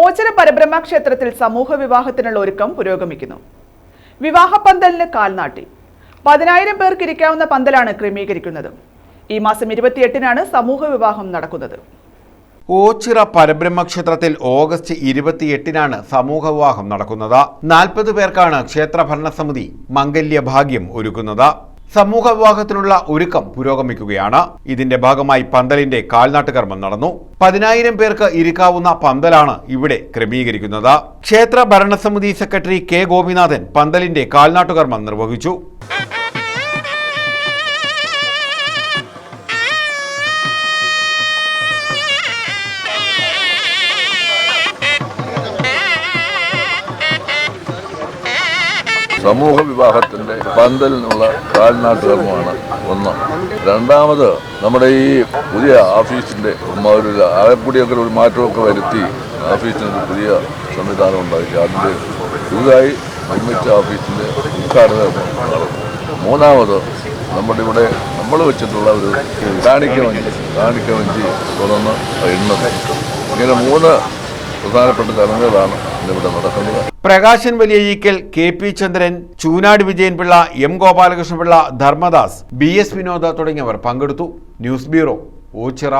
ഓച്ചിറ പരബ്രഹ്മ ക്ഷേത്രത്തിൽ സമൂഹ വിവാഹത്തിനുള്ള ഒരുക്കം പുരോഗമിക്കുന്നു. വിവാഹ പന്തലിന് കാൽനാട്ടി പതിനായിരം പേർക്ക് ഇരിക്കാവുന്ന പന്തലാണ് ക്രമീകരിക്കുന്നത്. ഈ മാസം ഇരുപത്തിയെട്ടിനാണ് സമൂഹ വിവാഹം നടക്കുന്നത്. ഓച്ചിറ പരബ്രഹ്മ ക്ഷേത്രത്തിൽ ഓഗസ്റ്റ് ഇരുപത്തിയെട്ടിനാണ് സമൂഹ വിവാഹം നടക്കുന്നത്. നാൽപ്പത് പേർക്കാണ് ക്ഷേത്ര ഭരണസമിതി മംഗല്യഭാഗ്യം ഒരുക്കുന്നത്. സമൂഹ വിവാഹത്തിനുള്ള ഒരുക്കം പുരോഗമിക്കുകയാണ്. ഇതിന്റെ ഭാഗമായി പന്തലിന്റെ കാൽനാട്ടുകർമ്മം നടന്നു. പതിനായിരം പേർക്ക് ഇരിക്കാവുന്ന പന്തലാണ് ഇവിടെ ക്രമീകരിക്കുന്നത്. ക്ഷേത്ര ഭരണസമിതി സെക്രട്ടറി കെ ഗോപിനാഥൻ പന്തലിന്റെ കാൽനാട്ടുകർമ്മം നിർവഹിച്ചു. സമൂഹ വിവാഹത്തിന്റെ പന്തലിനുള്ള കാൽനാട്ട് കർമ്മമാണ് ഒന്ന്. രണ്ടാമത് നമ്മുടെ ഈ പുതിയ ഓഫീസിന്റെ ഒരു ആകെക്കൂടിയൊക്കെ ഒരു മാറ്റമൊക്കെ വരുത്തി ഒരു പുതിയ സംവിധാനം ഉണ്ടാക്കി. അതിന്റെ പുതുതായി നിർമ്മിച്ച ഓഫീസിന്റെ ഉദ്ഘാടനം മൂന്നാമത് നമ്മുടെ ഇവിടെ നമ്മൾ വെച്ചിട്ടുള്ള ഒരു കാണിക്ക വഞ്ചി കാണിക്ക വഞ്ചി തുറന്ന് എണ്ണത് ഇങ്ങനെ മൂന്ന് പ്രധാനപ്പെട്ട ചടങ്ങുകളാണ് Prakashan Valiyakkal K P Chandran Choonad Vijayanpillai M Gopalakrishnapillai Dharmadas B S Vinoda തുടങ്ങിയവർ പങ്കെടുത്തു. News bureau Oachira.